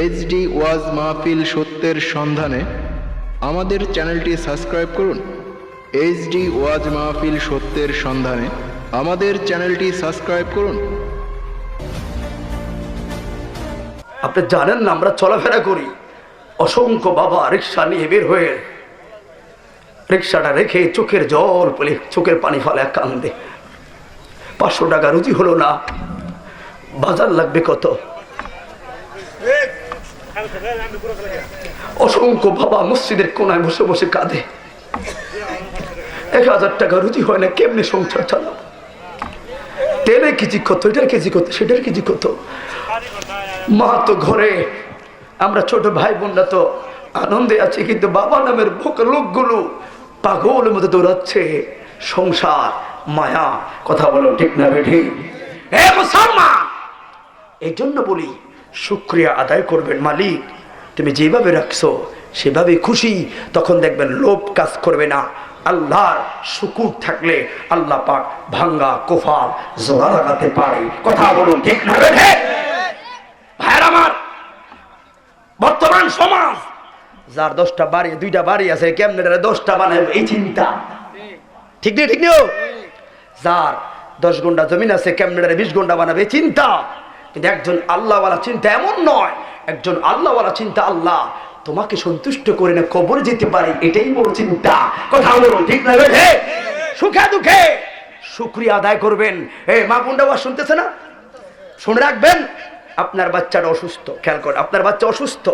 HD ওয়াজ মাহফিল সত্যের সন্ধানে আমাদের চ্যানেলটি সাবস্ক্রাইব করুন। এইচডি ওয়াজ মাহফিল সত্যের সন্ধানে আমাদের চ্যানেলটি সাবস্ক্রাইব করুন। আপনি জানেন না, আমরা চলাফেরা করি। অসংখ্য বাবা রিক্সা নিয়ে বের হয়ে রিক্সাটা রেখে চোখের জল পলে চোখের পানি ফেলে কান্দে। পাঁচশো টাকা রুজি হলো না। বাজার লাগবে কত? অসংখ্য বাবা মসজিদের কোনায় বসে বসে কাঁদে। এক হাজার টাকা রুজি হয় না, কেমনি সংসার চালাবো? তেলের কেজি কত, এটার কেজি কত, সেটার কেজি কত? মা তো ঘরে, আমরা ছোট ভাই বোনরা তো আনন্দে আছি, কিন্তু বাবা নামের বোকা লোকগুলো পাগল মতো দৌড়াচ্ছে। সংসার, মায়া, কথা বলো ঠিক না বেঠি? এই জন্য বলি শুক্রিয়া আদায় করবেন, মালিক। তুমি যেভাবে রাখছো সেভাবে খুশি। তখন দেখবেন লোভ কাজ করবে না। আল্লাহর শুকুর থাকলে আল্লাহ পাক ভাঙ্গা কোফাল জোড়া লাগাতে পারে। কথা বলুন, ঠিক ভাইয়ের আমার, বর্তমান সমাজ, যার দশটা বাড়ি, দুইটা বাড়ি আছে, কেমনে দশটা বানাবে এই চিন্তা। ঠিক নেই ঠিক নেই যার দশ ঘণ্টা জমিন আছে, কেমনে বিশ ঘণ্টা বানাবে? চিন্তা। কিন্তু একজন আল্লাহওয়ালা চিন্তা এমন নয়, একজন আল্লাহওয়ালা চিন্তা আল্লাহ, তোমাকে সন্তুষ্ট করে না, কবর যেতে পারে, এটাই বড় চিন্তা। কথা বলো, ঠিক না সুখে দুঃখে? শুক্রিয়া আদায় করবেন। এ, মা বোনটা শুনতেছে না? শুনে রাখবেন, আপনার বাচ্চাটা অসুস্থ, খেয়াল করেন আপনার বাচ্চা অসুস্থ।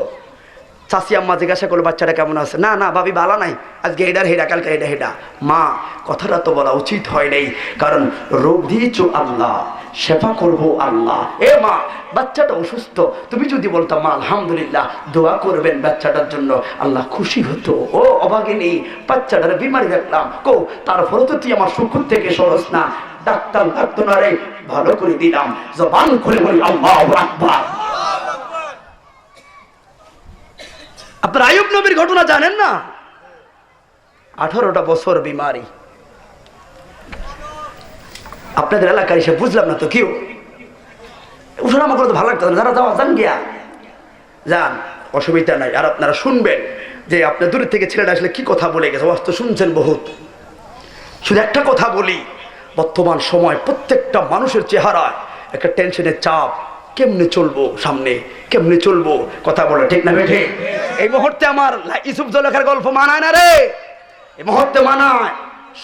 চাষি আম্মা জিজ্ঞাসা করল, বাচ্চাটা কেমন আছে? না না, ভাবি ভালো নাই। আজকে হেডার, হেডা, কালকে হেডা হেডা। মা, কথাটা তো বলা উচিত হয় নাই, কারণ রোগ দিয়েছ আল্লাহ সেবা করব আল্লাহ। এ মা, বাচ্চাটা অসুস্থ, তুমি যদি বলতাম মা, আলহামদুলিল্লাহ, দোয়া করবেন বাচ্চাটার জন্য, আল্লাহ খুশি হতো। ও অভাগে নেই, বাচ্চাটার বিমারি রাখলাম কো তারপরে তো তুই আমার শুকুর থেকে সরস না। ডাক্তার ডাক্তার রে, ভালো করে দিলাম, জবান করে বলি, আল্লাহ আকবার। আপনার আয়ুব নবীর ঘটনা জানেন না? আঠারোটা বছর বিমারি। আপনাদের এলাকায় এসে বুঝলাম না তো কেউ উঠোন আমার তো ভালো লাগতো না, যারা যাওয়া, যান গিয়া। যান, অসুবিধা নাই। আর আপনারা শুনবেন যে আপনার দূরের থেকে ছেলেটা আসলে কি কথা বলে গেছে অস্ত শুনছেন বহুত। শুধু একটা কথা বলি, বর্তমান সময় প্রত্যেকটা মানুষের চেহারায় একটা টেনশনের চাপ কেমনে চলবো সামনে? কেমনে চলবো? কথা বলে ঠিক না বেঠে? এই মুহূর্তে আমার ইউসুফ জলেখার গল্প মানায় না রে। এই মুহূর্তে মানায়।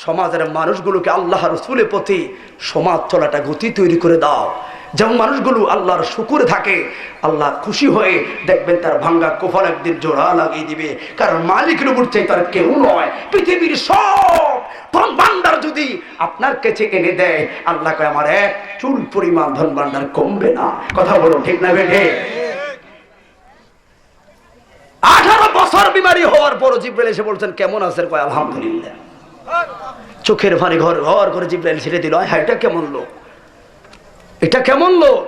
সমাজের মানুষগুলোকে আল্লাহ রসুলের প্রতি সমাজ চলাটা গতি তৈরি করে দাও। যেমন মানুষগুলো আল্লাহর শুকুরে থাকে, আল্লাহ খুশি হয়ে দেখবেন তার ভাঙ্গা কোফার একদিন জোড়া লাগিয়ে দিবে। কারণ মালিকের উপর চাই তার কেউ নয়, পৃথিবীর সব আপনার কাছে এনে দেয়। আল্লাহ কয়, আমার এক চুল পরিমাণ ধন ভান্ডার কমবে না। কথা বলো ঠিক না বেঠে? আঠারো বছর বিমারি হওয়ার পর জিব্রাইল এসে বলছেন, কেমন আছেন? কয়, আলহামদুলিল্লাহ। চোখের ফানি ঘর ঘর করে জিব্রাইল ছেড়ে দিল। হ্যাঁ এটা কেমন লোক? এটা কেমন লোক?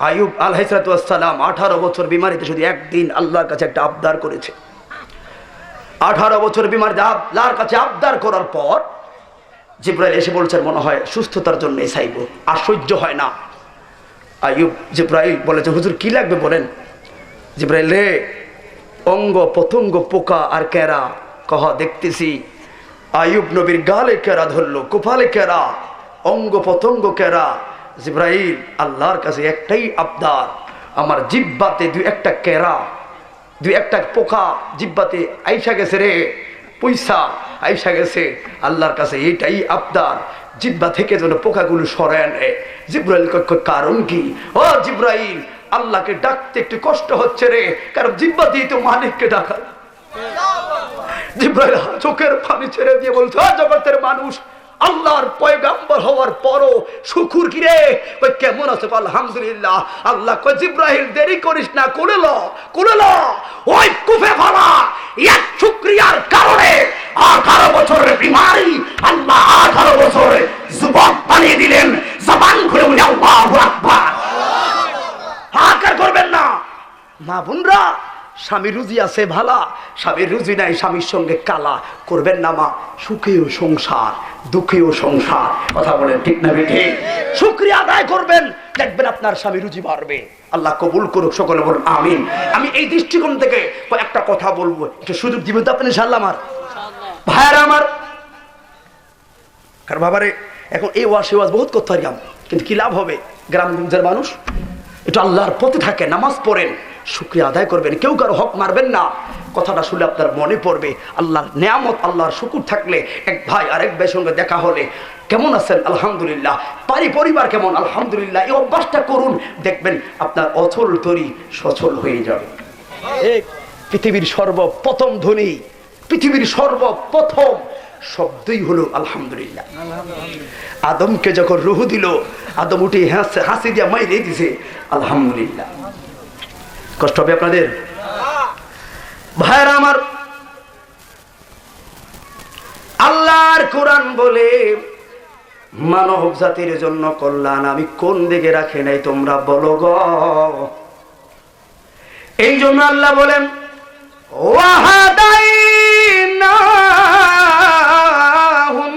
আয়ুব আলহাইসালাম আঠারো বছর বিমারিতে শুধু একদিন আল্লাহর কাছে একটা আবদার করেছে। আঠারো বছর বিমার আল্লাহর কাছে আবদার করার পর জিব্রাইল এসে বলছেন, মনে হয় সুস্থতার জন্য চাইব আর সহ্য হয় না। আয়ুব জিব্রাইল বলেছে হুজুর, কি লাগবে বলেন? জিব্রাইল, রে, অঙ্গ পতঙ্গ পোকা আর কেরা, কহ, দেখতেছি। আয়ুব নবীর গালে কেরা ধরলো, কোপালে কেরা, অঙ্গ পতঙ্গ কেরা। জিব্রাইল, আল্লাহর কাছে একটাই আবদার, আমার জিব্বাতে দুই একটা কেরা, দুই একটা পোকা জিব্বাতে আইসা গেছে রে। পয়সা আইসা গেছে। আল্লাহর কাছে এইটাই আবদার। জিব্বা থেকে যেন পোকাগুলো সরায় নেয় জিব্রাইল কারণ কি? ও জিব্রাইল, আল্লাহকে ডাকতে একটু কষ্ট হচ্ছে রে, কারণ জিব্বা দিয়ে তো মালিককে ডাকা। জিব্রাইল, চোখের পানি ছেড়ে দিয়ে বলছে, "ও জগতের মানুষ আল্লাহর পয়গাম্বর হওয়ার পরও শুকুর কি রে? কই, কেমন আছে? আলহামদুলিল্লাহ। আল্লাহ কয় জিব্রাহিল, দেরি করিস না, করে ল করে ল। ওই কুফে ফালা, এক শুক্রিয়ার কারণে আঠারো বছরের বিমারি আল্লাহ আঠারো বছরে যুবক বানিয়ে দিলেন। জবান খুলে বলে, আল্লাহ হাহাকার করবেন না। মা বোনরা স্বামী রুজি আছে ভালা স্বামীর রুজি নাই, স্বামীর সঙ্গে কালা। করবেন না মা, সুখেও সংসার, দুঃখেও সংসার। কথা বলেন ঠিক না ঠিক শুক্রিয়া আদায় করবেন, দেখবেন আপনার স্বামী রুজি বাড়বে। আল্লাহ কবুল করুক সকলে বলুন, আমিন। আমি এই দৃষ্টিকোণ থেকে একটা কথা বলব। একটু সুযোগ দিবেন তো আপনি, ইনশাআল্লাহ আমার? ভাইয়ারা আমার। কারণ বাবারে, এখন এই ওয়াশ ওয়াজ বহুত করতে পারি কিন্তু কি লাভ হবে? গ্রামগঞ্জের মানুষ একটু আল্লাহর পথে থাকে, নামাজ পড়েন। শুক্রিয়া আদায় করবেন। কেউ কারও হক মারবেন না। কথাটা শুনলে আপনার মনে পড়বে আল্লাহর নেয়ামত আল্লাহর শুকুর থাকলে এক ভাই আরেক ভাইয়ের সঙ্গে দেখা হলে কেমন আছেন? আলহামদুলিল্লাহ। পারি পরিবার কেমন? আলহামদুলিল্লাহ। এই অভ্যাসটা করুন দেখবেন আপনার অচল তরি সচল হয়ে যাবে। পৃথিবীর সর্বপ্রথম ধ্বনি পৃথিবীর সর্বপ্রথম শব্দই হলো আলহামদুলিল্লাহ। আদমকে যখন রুহু দিল আদম উঠে হাসি হাসি দিয়া মাইরে দিছে আলহামদুলিল্লাহ। কষ্ট হবে আপনাদের? ভাইরা আমার, আল্লাহর কোরআন বলে মানব জাতির জন্য কল্যাণ আমি কোন দিকে রাখি নাই তোমরা বলো গ। এই জন্য আল্লাহ বলেন ওয়াহাদাইনাহুম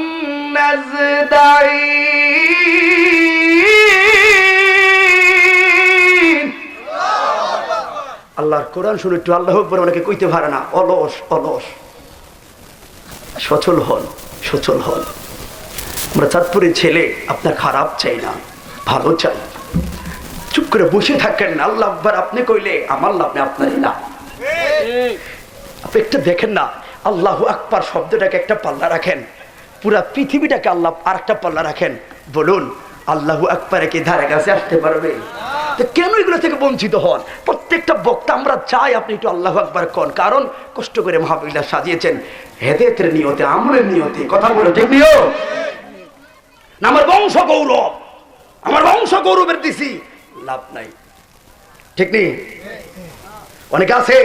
নাজদাইন আল্লাহর কোরআন শুনে একটু আল্লাহ আকবর অনেকে কইতে পারে না, অলস অলস। সচল হন সচল হন। আমরা চাঁদপুরের ছেলে, আপনার খারাপ চাই না, ভালো চাই। চুপ করে বসে থাকেন না আল্লাহ আকবর আপনি কইলে আমার লাভ নেই, আপনারই লাভ। আপনি একটা দেখেন না, আল্লাহ আকবার শব্দটাকে একটা পাল্লা রাখেন, পুরা পৃথিবীটাকে আল্লাহ আর একটা পাল্লা রাখেন। বলুন, আল্লাহ আকবারে কি ধারে কাছে আসতে পারবে? কেন এগুলো থেকে বঞ্চিত হন? প্রত্যেকটা বক্তা আমরা চাই আপনি একটু আল্লাহ আকবার কন। কারণ কষ্ট করে মহাবিল্লা সাজিয়েছেন। হেদেতের নিয়তে, আমলের নিয়তে। কথা বলে, ঠিক নিও আমার বংশ গৌরব। আমার বংশ গৌরবের দিছি লাভ নাই। ঠিক নেই অনেকে আছে।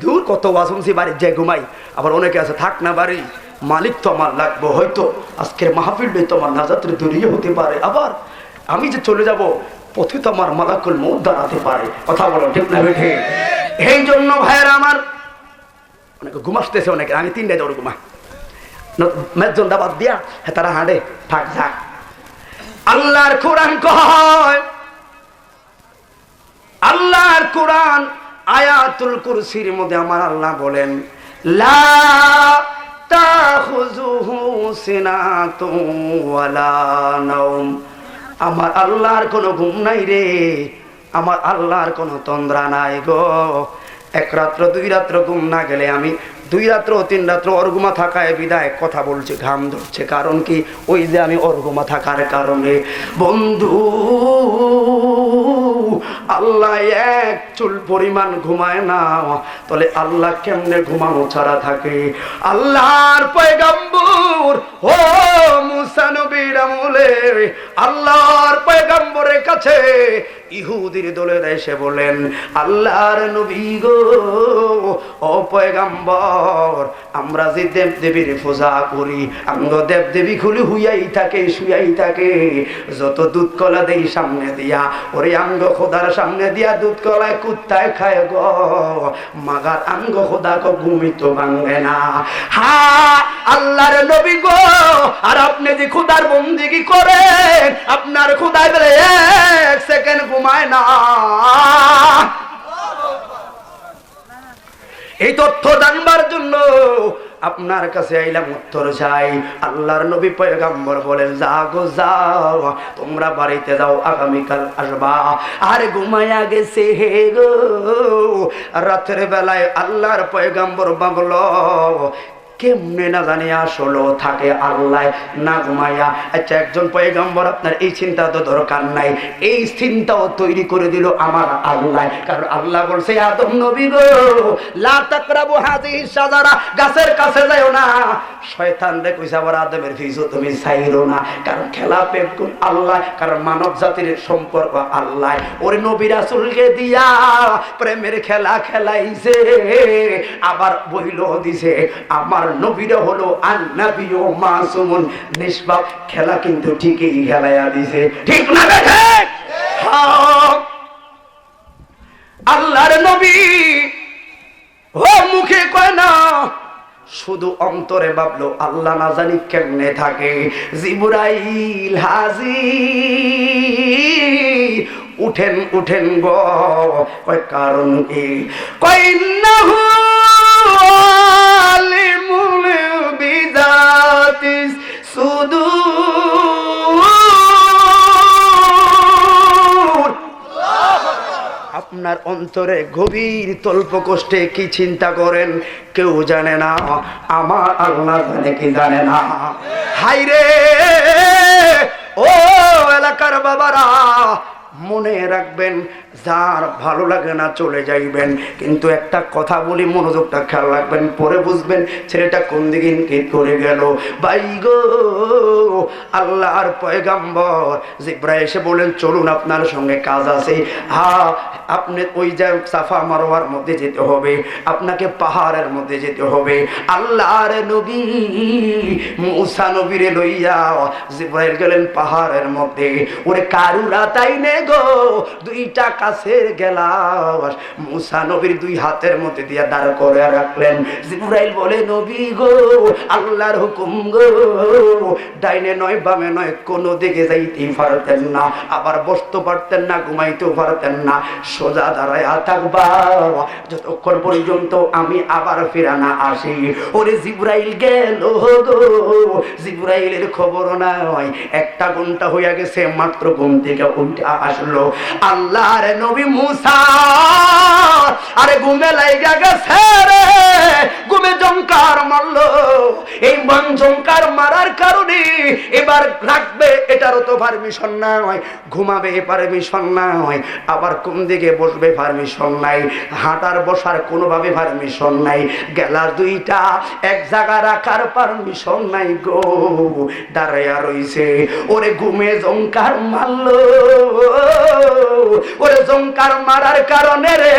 দূর কত ওয়াসুমসি বাড়ির যায় ঘুমাই। আবার অনেকে আছে, থাক না বাড়ি। মালিক তো আমার লাগবো, হয়তো। আজকের মাহফিল তো আমার নাজাতের দূরিয়ে হতে পারে। আবার আমি যে চলে যাব পথে তো আমার মালাকুল মৌ দাঁড়াতে পারে। কথা বলো ঠিক না? বেঠে এই জন্য ভাইয়েরা আমার অনেকে ঘুমাসতেছে অনেকে আমি তিনটায় দৌড় ঘুমা মেজন দাবাদ দিয়া হ্যাঁ তারা হাঁটে থাক থাক আল্লাহর কোরআন কয় আল্লাহর কোরআন আয়াতুল কুরসির মধ্যে আমার আল্লাহ বলেন লা তাখুযুহু সিনাতুন ওয়ালা নাওম। আমার আল্লাহর কোনো ঘুম নাই রে। আমার আল্লাহর কোনো তন্দ্রা নাই গো। এক রাত্র, দুই রাত্র ঘুম না গেলে আমি দুই রাত্র, তিন রাত্র অর্গুমা থাকায় বিদায় কথা বলছে, ঘাম ধরছে। কারণ কি? ওই যে আমি অর্গুমা থাকার কারণে। বন্ধু আল্লাহ এক চুল পরিমাণ ঘুমায় না। তাহলে আল্লাহ কেমনে ঘুমানো ছাড়া থাকে? আল্লাহর পয়গম্বর, ও মুসা নবীর আমলে, আল্লাহর পয়গম্বরের কাছে ইহুদির দলে এসে বলেন, আল্লাহর নবী গো, ও পয়গাম্বর, আমরা যে দেব দেবীর পূজা করি আঙ্গ দেব দেবী খুলি হুইয়াই থাকে শুয়াই থাকে, যত দুধ কলা দেই সামনে দিয়া, ওরে আঙ্গ খোদার সামনে দিয়া দুধ কলায় কুত্তায় খায় গো। মাগার আঙ্গ খোদা কো ঘুমিত ভাঙবে না। হা আল্লাহর নবী গো, আর আপনি যে খুদার বন্দিগি করেন, আপনার খুদায় বলে এক সেকেন্ড ঘুমায় না। এই তথ্য জানবার জন্য আপনার কাছে আইলাম উত্তর চাই। আল্লাহর নবী পয়গাম্বর বলেন যা গো যাও, তোমরা বাড়িতে যাও, আগামীকাল আসবা। আর ঘুমায়া গেছে হে গো। রাতের বেলায় আল্লাহর পয়গাম্বর বাবল কেমনে না জানি আসলো থাকে আল্লাহ না আচ্ছা একজন পয়গম্বর, আপনার এই চিন্তা তো দরকার নাই। এই চিন্তাও তৈরি করে দিল আমার আল্লাহ। কারণ আল্লাহ বলছে আদম নবী গো হাযিহি গাছের কাছে যাও না। শয়তান রে কইছে আদমের ফিজু তুমি চাইরো না। কারণ খেলা পেট কোন আল্লাহ, কারণ মানব জাতির সম্পর্ক আল্লাহ। ওরে নবী রাসূলকে দিয়া প্রেমের খেলা খেলাইছে, আবার বইল দিছে, আমার নবীরা হলো আন্নাবিও মাসুমুন। নিষ্পাপ, খেলা কিন্তু ঠিকই খেলাইয়া দিছে। ঠিক না বেঠে আল্লাহর নবী কয় না, শুধু অন্তরে ভাবলো, আল্লাহ না জানি কেমনে থাকে। জিবুরাইল হাজি উঠেন উঠেন গো, কয় কারণ কি? কয় ইন্নাহু আপনার অন্তরে গভীর তল্প কষ্টে কি চিন্তা করেন? কেউ জানে না। আমার আল্লাহ জানে কি জানে না। হাইরে ও এলাকার বাবারা মনে রাখবেন, যার ভালো লাগে না চলে যাইবেন। কিন্তু একটা কথা বলি, মনোযোগটা খেয়াল রাখবেন, পরে বুঝবেন ছেলেটা কোন দিকে ইঙ্গিত করে গেল। ভাই গো, আল্লাহর পয়গাম্বর জিব্রাহ এসে বলেন চলুন, আপনার সঙ্গে কাজ আছে। হা আপনি ওই যে সাফা মারোয়ার মধ্যে যেতে হবে, আপনাকে পাহাড়ের মধ্যে যেতে হবে। আল্লাহর নবী, মুসা নবীরে লইয়া জিব্রাইল গেলেন পাহাড়ের মধ্যে। ওরে কারুরা তাই নে গো, দুইটা কাছের গেলাস। মুসা নবীর দুই হাতের মধ্যে দিয়া দাঁড় করে রাখলেন। জিব্রাইল বলে, নবী গো, আল্লাহর হুকুম গো, ডাইনে নয়, বামে নয়, কোনো দিকে যাইতে পারতেন না। আবার বসতে পারতেন না, ঘুমাইতেও পারতেন না। সোজা দাঁড়ায় থাকবা। যতক্ষণ পর্যন্ত আমি আবার ফিরা না আসি। ওরে জিব্রাইল গেল গো। জিব্রাইলের খবর নাই। একটা ঘণ্টা হইয়া গেছে, মাত্র ঘুম থেকে উঠে আসলো আল্লাহর নবী মুসা আরে ঘুমে লাইগা গেছে রে। ঘুমে জঙ্কার মারলো। এই মন জঙ্কার মারার কারণে এবার রাখবে, এটারও তো পারমিশন নাই। ঘুমাবে পারমিশন নাই। আবার কোন দিকে বসবে পারমিশন নাই। হাঁটার বসার কোনোভাবে পারমিশন নাই। গেলার দুইটা এক জায়গা রাখার পারমিশন নাই গো। দাঁড়াইয়া রইছে। ওরে ঘুমে জঙ্কার মারলো। ওরে জঙ্কার মারার কারণে রে,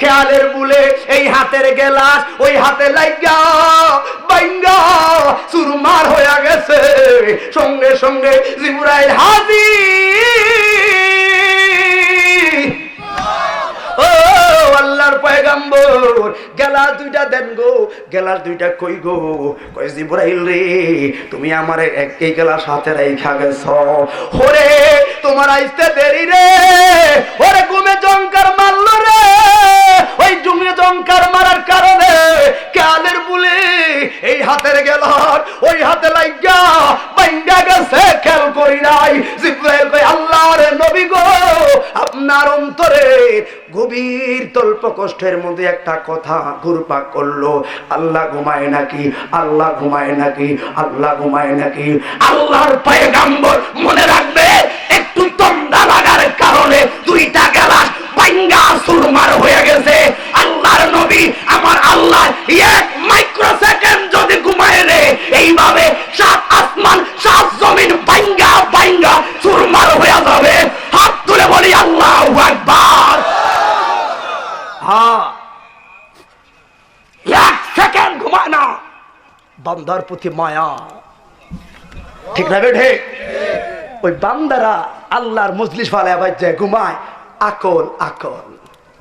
খেয়ালের বুলে এই হাতের গেলাস, ওই হাতে লাইগা চুরমার হইয়া গেছে। সঙ্গে সঙ্গে হাজি তুমি আমারে এক এই গেলাস হাতে গেছ। ওরে, তোমার আইতে দেরি রে। ওরে, ঘুমে জঙ্কার মারলো রে। ওই জুমে জঙ্কার মারার কারণে কালের হাতের গেল ওই হাতে লাইগা, বাইঙ্গা গেছে, খেয়াল করি নাই। জিব্রাইল কই আল্লাহর নবী গো, আপনার অন্তরে গভীর তল্প কষ্টের মধ্যে একটা কথা ঘুরপাক করল। আল্লাহ ঘুমায় নাকি? আল্লাহ ঘুমায় নাকি? আল্লাহ ঘুমায় নাকি? আল্লাহর পায়ে গাম্বর মনে রাখবে, একটু তন্দা লাগার কারণে দুইটা গেলাস বাইঙ্গা সুরমার হয়ে গেছে। আল্লাহর নবী, আমার আল্লাহ এক যদি ঘুমায় রে, এইভাবে সাত আসমান, সাত জমিন বাইঙ্গা বাইঙ্গা সুরমার হয়ে যাবে। হাত তুলে বলি, আল্লাহ একবার হ্যাঁ। এক সেকেন্ড ঘুমায় না। বান্দার প্রতি মায়া। ঠিক না বেঠে? ওই বান্দারা আল্লাহর মজলিস ফালায় ঘুমায়। আকল আকল।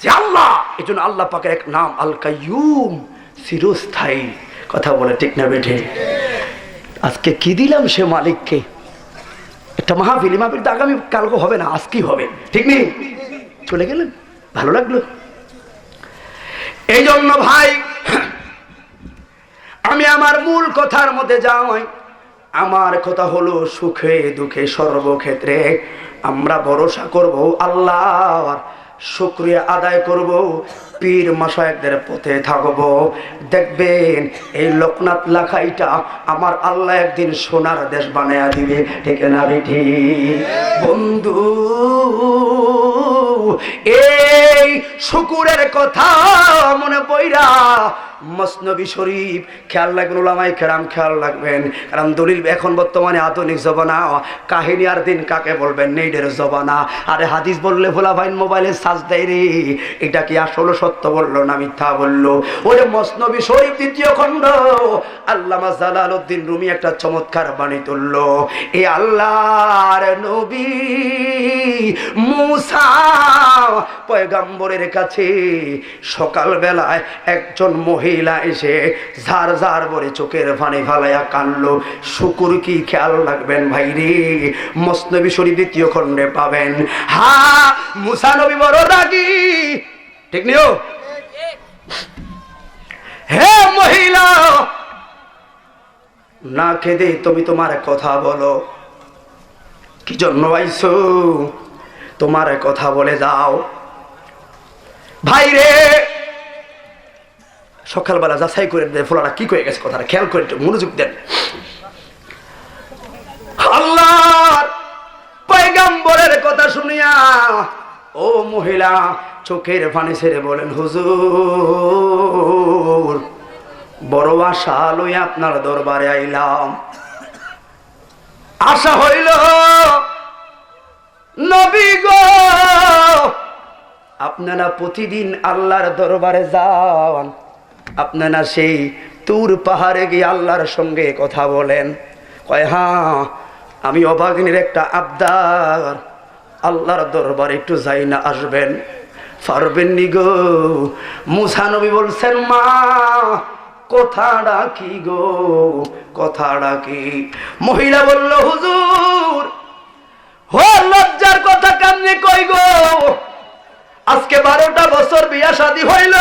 যে আল্লাহ এই জন্য আল্লাহ পাকের এক নাম আল কাইয়ুম চিরস্থায়ী। কথা বলে ঠিক না বেঠে। আজকে কি দিলাম সে মালিককে? একটা মাহফিল মাহফিল তো আগামী কালকে হবে না, আজকেই হবে। ঠিক নেই? চলে গেলেন? ভালো লাগল? এই জন্য ভাই, আমি আমার মূল কথার মধ্যে যাওয়াই। আমার কথা হলো সুখে দুঃখে সর্বক্ষেত্রে আমরা ভরসা করব আল্লাহ শুক্রিয়া আদায় করব, পীর মশায়কদের পথে থাকব। দেখবেন এই লোকনাথ লাখাইটা আমার আল্লাহ একদিন সোনার দেশ বানায়া দিবে, ঠিক না বেঠি বন্ধু, এই শুকুরের কথা মনে বইরা মসনবী শরীফ, খেয়াল রাখবেন ওলামাই কেরাম, খেয়াল রাখবেন। কারণ দলিল এখন বর্তমানে আধুনিক জবানা কাহিনী আর দিন কাকে বলবেন? নেইডের জবানা আরে হাদিস বললে ভোলা ভাই মোবাইলে সাজ দেয় রে। এটা কি আসলে সত্য বলল না মিথ্যা বলল? ওরে মসনবী শরীফ দ্বিতীয় খণ্ড, আল্লামা জালালউদ্দিন রুমি একটা চমৎকার বাণী তুললো। এ আল্লাহর নবী মুসা পয়গাম্বরের কাছে সকালবেলায় একজন মহিলা এসে ঝার ঝার বলে চোখের পানি ফালাইয়া কানলো শুকুর কি খেয়াল রাখবেন ভাই রে মসনবী শরীফ দ্বিতীয় খণ্ডে পাবেন। হা, মুসা নবী বড় রাগি। ঠিক নিও? হে মহিলা, না খেদে তুমি তোমার কথা বলো। কি জন্য আইছো? তোমার কথা বলে যাও। ভাই রে সকালবেলা যাচাই করে ফোলারা কি করে গেছে কথাটা খেয়াল করে মনোযোগ দেন। কথা শুনিয়া, ও মহিলা, চোখের পানি ছেড়ে বলেন, হুজুর, বড় আশা লই আপনার দরবারে আইলাম। আশা হইল, নবী গো, আপনারা প্রতিদিন আল্লাহর দরবারে যান। আপনারা সেই তুর পাহাড়ে গিয়ে আল্লাহর সঙ্গে কথা বলেন। কয় হ্যাঁ আমি অভাগিনীর একটা আবদার। আল্লাহর দরবার একটু যাই না, আসবেন। পারবেন নি গো? মুসানবী বলছেন, মা কথা ডাকি গো? কথা ডাকি মহিলা বলল, হুজুর হো লজ্জার কথা কেমনে কই গো? আজকে বারোটা বছর বিয়া শাদী হইল।